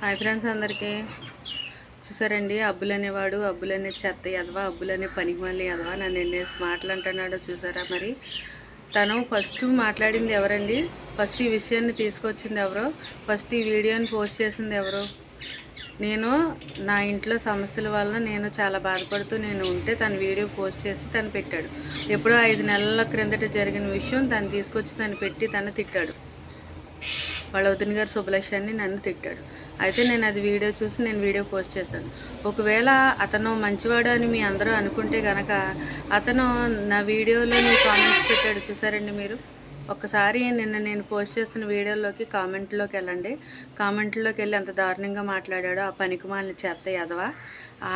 Hi friends అందరికీ. చూసారండి అబ్బులు అనేవాడు అబ్బులు అనే చెత్త ఎదవా అబ్బులు అనే పనికి మళ్ళీ ఎదవా నన్ను ఎన్ని మాటలు అంటున్నాడో చూసారా మరి? తను ఫస్ట్ మాట్లాడింది ఎవరండి? ఫస్ట్ ఈ విషయాన్ని తీసుకొచ్చింది ఎవరో? ఫస్ట్ ఈ వీడియోని పోస్ట్ చేసింది ఎవరు? నేను నా ఇంట్లో సమస్యల వల్ల నేను చాలా బాధపడుతూ నేను ఉంటే తన వీడియో పోస్ట్ చేసి తను పెట్టాడు. ఎప్పుడో ఐదు నెలల క్రిందట జరిగిన విషయం తను తీసుకొచ్చి తను పెట్టి తను తిట్టాడు. వాళ్ళ వదిన గారు శుభలక్ష్యాన్ని నన్ను తిట్టాడు. అయితే నేను అది వీడియో చూసి నేను వీడియో పోస్ట్ చేశాను. ఒకవేళ అతను మంచివాడు అని మీ అందరూ అనుకుంటే కనుక అతను నా వీడియోలో మీ కామెంట్స్ పెట్టాడు. చూసారండి మీరు? ఒక్కసారి నిన్న నేను పోస్ట్ చేసిన వీడియోలోకి కామెంట్లోకి వెళ్ళండి. కామెంట్లోకి వెళ్ళి ఎంత దారుణంగా మాట్లాడాడో ఆ పనికిమాలిన చేత ఎదవ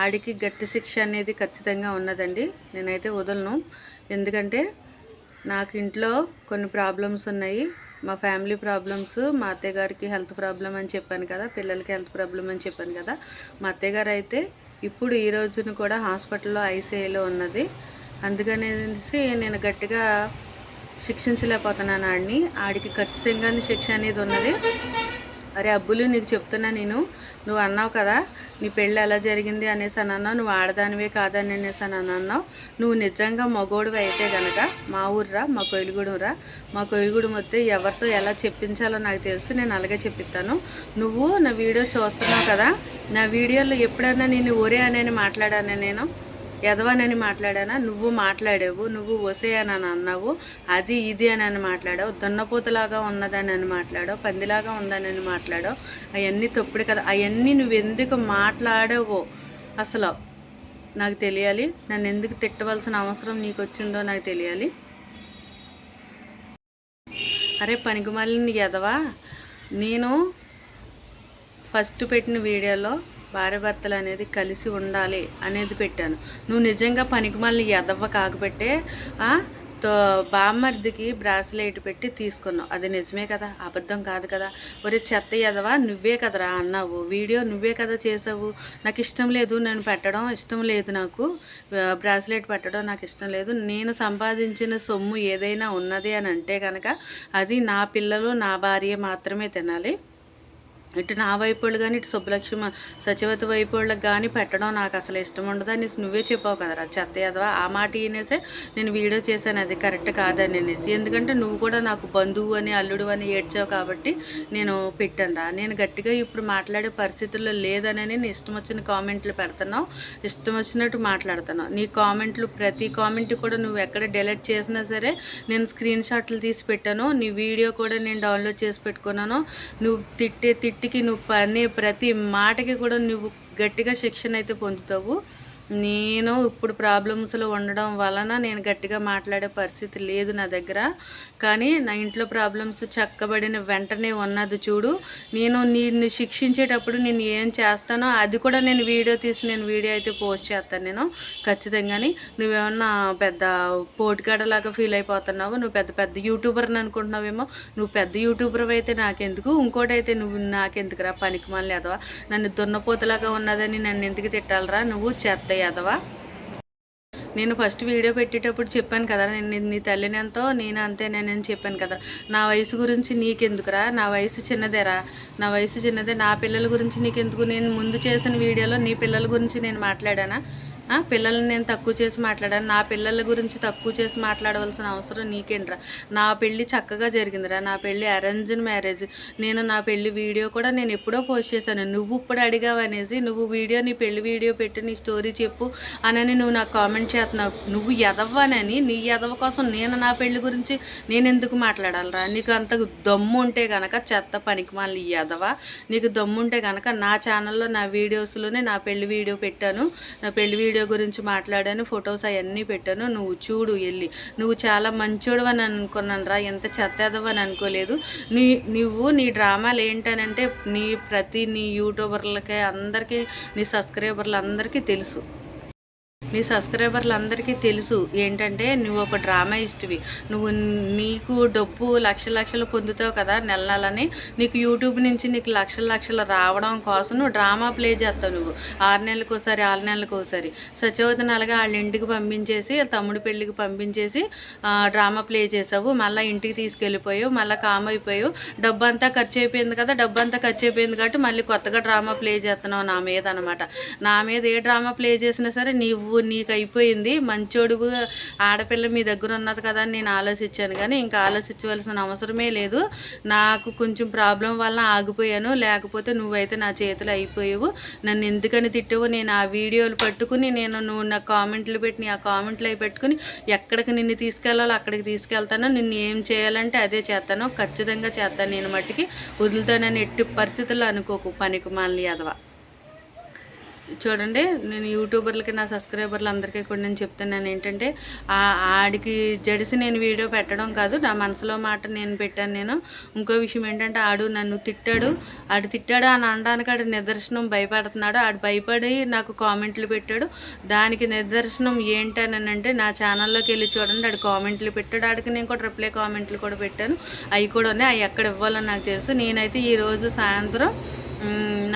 ఆడికి గట్టి శిక్ష అనేది ఖచ్చితంగా ఉన్నదండి. నేనైతే వదలను. ఎందుకంటే నాకు ఇంట్లో కొన్ని ప్రాబ్లమ్స్ ఉన్నాయి. మా ఫ్యామిలీ ప్రాబ్లమ్స్ మా అత్తయ్య గారికి హెల్త్ ప్రాబ్లం అని చెప్పాను కదా పిల్లలకి హెల్త్ ప్రాబ్లం అని చెప్పాను కదా. మా అత్తయ్య గారు అయితే ఇప్పుడు ఈ రోజున కూడా హాస్పిటల్లో ఐసీఐలో ఉన్నది. అందుకనేసి నేను గట్టిగా శిక్షించలేకపోతున్నాను ఆడిని. ఆడికి ఖచ్చితంగా శిక్ష అనేది ఉన్నది. అరే అబ్బులు నీకు చెప్తున్నా నేను. నువ్వు అన్నావు కదా నీ పెళ్ళి ఎలా జరిగింది అనేసి అని అన్నావు. నువ్వు ఆడదానివే కాదని అనేసి అని అన్నావు. నువ్వు నిజంగా మగోడివి అయితే కనుక మా ఊర్రా మా కొయిలుగూడెంరా మా కొయిలుగూడెం వస్తే ఎవరితో ఎలా చెప్పించాలో నాకు తెలుసు నేను అలాగే చెప్పిస్తాను. నువ్వు నా వీడియో చూస్తున్నావు కదా నా వీడియోలో ఎప్పుడైనా నేను ఒరే అనేది మాట్లాడాను నేను? ఎదవనని మాట్లాడానా? నువ్వు మాట్లాడావు నువ్వు వసేయనని అన్నావు అది ఇది అని అని మాట్లాడావు దున్నపోతలాగా ఉన్నదని అని మాట్లాడావు పందిలాగా ఉందని మాట్లాడావు అవన్నీ తప్పుడు కదా. అవన్నీ నువ్వు ఎందుకు మాట్లాడావో? అసలు నాకు తెలియాలి. నన్ను ఎందుకు తిట్టవలసిన అవసరం నీకు వచ్చిందో నాకు తెలియాలి. అరే పనికిమాలిన ఎదవా నేను ఫస్ట్ పెట్టిన వీడియోలో భార్యభర్తలు అనేది కలిసి ఉండాలి అనేది పెట్టాను. నువ్వు నిజంగా పనికిమాలని ఎదవ్వ కాకపెట్టే తో బామ్మర్దికి బ్రాస్లెట్ పెట్టి తీసుకున్నావు. అది నిజమే కదా? అబద్ధం కాదు కదా? ఒరే చెత్త ఎదవా నువ్వే కదరా అన్నావు. వీడియో నువ్వే కదా చేసావు? నాకు ఇష్టం లేదు నేను పెట్టడం ఇష్టం లేదు నాకు. బ్రాస్లెట్ పెట్టడం నాకు ఇష్టం లేదు. నేను సంపాదించిన సొమ్ము ఏదైనా ఉన్నది అని అంటే కనుక అది నా పిల్లలు నా భార్య మాత్రమే తినాలి. ఇటు నా వైపు వాళ్ళు కానీ ఇటు సుబ్బలక్ష్మి సచివతి వైపు వాళ్ళకి కానీ పెట్టడం నాకు అసలు ఇష్టం ఉండదు. అనేసి నువ్వే చెప్పావు కదరా చెత్త యాదవ. ఆ మాట ఈనేసే నేను వీడియో చేశాను. అది కరెక్ట్ కాదని అనేసి. ఎందుకంటే నువ్వు కూడా నాకు బంధువు అని అల్లుడు అని ఏడ్చావు కాబట్టి నేను పెట్టానురా నేను గట్టిగా ఇప్పుడు మాట్లాడే పరిస్థితుల్లో లేదని నేను ఇష్టం వచ్చిన కామెంట్లు పెడుతున్నావు. ఇష్టం వచ్చినట్టు మాట్లాడుతున్నావు. నీ కామెంట్లు ప్రతి కామెంట్ కూడా నువ్వు ఎక్కడ డిలీట్ చేసినా సరే నేను స్క్రీన్ షాట్లు తీసి పెట్టాను. నీ వీడియో కూడా నేను డౌన్లోడ్ చేసి పెట్టుకున్నాను. నువ్వు తిట్టే తిట్టే వ్యక్తికి నువ్వు పని ప్రతి మాటకి కూడా నువ్వు గట్టిగా శిక్షణ అయితే పొందుతావు. నేను ఇప్పుడు ప్రాబ్లమ్స్లో ఉండడం వలన నేను గట్టిగా మాట్లాడే పరిస్థితి లేదు నా దగ్గర. కానీ నా ఇంట్లో ప్రాబ్లమ్స్ చక్కబడిన వెంటనే ఉన్నది చూడు. నేను నిన్ను శిక్షించేటప్పుడు నేను ఏం చేస్తానో అది కూడా నేను వీడియో తీసి నేను వీడియో అయితే పోస్ట్ చేస్తాను నేను. ఖచ్చితంగాని. నువ్వేమన్నా పెద్ద పోటుగాడలాగా ఫీల్ అయిపోతున్నావు నువ్వు పెద్ద పెద్ద యూట్యూబర్ని అనుకుంటున్నావేమో నువ్వు పెద్ద యూట్యూబర్ అయితే నాకెందుకు? ఇంకోటి అయితే నువ్వు నాకెందుకురా? పనికి మళ్ళీ అదవా నన్ను దున్నపోతలాగా ఉన్నదని నన్ను ఎందుకు తిట్టాలరా? నువ్వు చేస్తాయి యాదవ. నేను ఫస్ట్ వీడియో పెట్టేటప్పుడు చెప్పాను కదా నేను నీ తల్లిని ఎంతో నేను అంతే నేను చెప్పాను కదా. నా వయసు గురించి నీకెందుకురా? నా వయసు చిన్నదేరా. నా వయసు చిన్నదే నా పిల్లల గురించి నీకెందుకు? నేను ముందు చేసిన వీడియోలో నీ పిల్లల గురించి నేను మాట్లాడానా? పిల్లల్ని నేను తక్కువ చేసి మాట్లాడాను. నా పిల్లల గురించి తక్కువ చేసి మాట్లాడవలసిన అవసరం నీకేంట్రా? నా పెళ్ళి చక్కగా జరిగిందిరా. నా పెళ్ళి అరేంజ్డ్ మ్యారేజ్ నేను నా పెళ్ళి వీడియో కూడా నేను ఎప్పుడో పోస్ట్ చేశాను. నువ్వు ఇప్పుడు అడిగావు అనేసి నువ్వు వీడియో నీ పెళ్ళి వీడియో పెట్టి నీ స్టోరీ చెప్పు అనని నువ్వు నాకు కామెంట్ చేస్తున్నావు. నువ్వు ఎదవ్వనని నీ ఎదవ కోసం నేను నా పెళ్ళి గురించి నేను ఎందుకు మాట్లాడాలరా? నీకు అంత దమ్ము ఉంటే కనుక చెత్త పనికి మళ్ళీ ఎదవా. నీకు దమ్ము ఉంటే కనుక నా ఛానల్లో నా వీడియోస్లోనే నా పెళ్ళి వీడియో పెట్టాను. నా పెళ్ళి వీడియో వీడియో గురించి మాట్లాడాను ఫొటోస్ అవన్నీ పెట్టాను. నువ్వు చూడు వెళ్ళి నువ్వు చాలా మంచోడు అని అనుకున్నాను రా. ఎంత చెత్తదవని అనుకోలేదు. నీ నువ్వు నీ డ్రామాలు ఏంటనంటే నీ ప్రతి నీ యూట్యూబర్లకి అందరికీ నీ సబ్స్క్రైబర్లు అందరికీ తెలుసు. నీ సబ్స్క్రైబర్లు అందరికీ తెలుసు ఏంటంటే నువ్వు ఒక డ్రామా ఇష్టవి నువ్వు నీకు డబ్బు లక్ష లక్షలు పొందుతావు కదా నెల నెలని. నీకు యూట్యూబ్ నుంచి నీకు లక్షల లక్షలు రావడం కోసం నువ్వు డ్రామా ప్లే చేస్తావు నువ్వు. ఆరు నెలలకు ఒకసారి ఆరు నెలలకు ఒకసారి సచివతనాలుగా వాళ్ళ ఇంటికి పంపించేసి తమ్ముడు పెళ్ళికి పంపించేసి డ్రామా ప్లే చేసావు. మళ్ళీ ఇంటికి తీసుకెళ్ళిపోయావు. మళ్ళీ కామ్ అయిపోయావు డబ్బు అంతా ఖర్చు అయిపోయింది కదా డబ్బు అంతా ఖర్చు అయిపోయింది కాబట్టి మళ్ళీ కొత్తగా డ్రామా ప్లే చేస్తున్నావు నా మీద అనమాట నా మీద ఏ డ్రామా ప్లే చేసినా సరే నీవు నీకు అయిపోయింది మంచోడు ఆడపిల్ల మీ దగ్గర ఉన్నది కదా అని నేను ఆలోచించాను. కానీ ఇంకా ఆలోచించవలసిన అవసరమే లేదు. నాకు కొంచెం ప్రాబ్లం వల్ల ఆగిపోయాను. లేకపోతే నువ్వైతే నా చేతులు అయిపోయావు. నన్ను ఎందుకని తిట్టావు నేను ఆ వీడియోలు పట్టుకుని నేను నువ్వు నా కామెంట్లు పెట్టి ఆ కామెంట్లు అవి పెట్టుకుని ఎక్కడికి నిన్ను తీసుకెళ్ళాలో అక్కడికి తీసుకెళ్తాను నిన్ను ఏం చేయాలంటే అదే చేస్తాను ఖచ్చితంగా చేస్తాను నేను మట్టికి. వదులుతానని ఎట్టి పరిస్థితుల్లో అనుకోకు పనికి మళ్ళీ అదవా చూడండి నేను యూట్యూబర్లకి నా సబ్స్క్రైబర్లు అందరికీ కూడా నేను చెప్తున్నాను ఏంటంటే ఆడికి జడిసి నేను వీడియో పెట్టడం కాదు నా మనసులో మాట నేను పెట్టాను నేను. ఇంకో విషయం ఏంటంటే ఆడు నన్ను తిట్టాడు. ఆడు తిట్టాడు అని అనడానికి ఆడు నిదర్శనం భయపడుతున్నాడు. ఆడు భయపడి నాకు కామెంట్లు పెట్టాడు. దానికి నిదర్శనం ఏంటని అంటే నా ఛానల్లోకి వెళ్ళి చూడండి ఆడు కామెంట్లు పెట్టాడు. ఆడికి నేను కూడా రిప్లై కామెంట్లు కూడా పెట్టాను. అవి కూడా ఉన్నాయి. అవి ఎక్కడ ఇవ్వాలని నాకు తెలుసు. నేనైతే ఈరోజు సాయంత్రం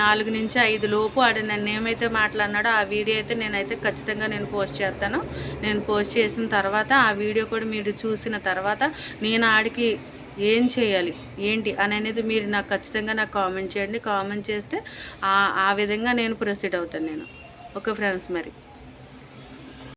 నాలుగు నుంచి ఐదు లోపు ఆడ నన్ను ఏమైతే మాట్లాడినాడో ఆ వీడియో అయితే నేనైతే ఖచ్చితంగా నేను పోస్ట్ చేస్తాను. నేను పోస్ట్ చేసిన తర్వాత ఆ వీడియో కూడా మీరు చూసిన తర్వాత నేను ఆడికి ఏం చేయాలి ఏంటి అని అనేది మీరు నాకు ఖచ్చితంగా నాకు కామెంట్ చేయండి. కామెంట్ చేస్తే ఆ ఆ విధంగా నేను ప్రొసీడ్ అవుతాను నేను. ఓకే ఫ్రెండ్స్ మరి.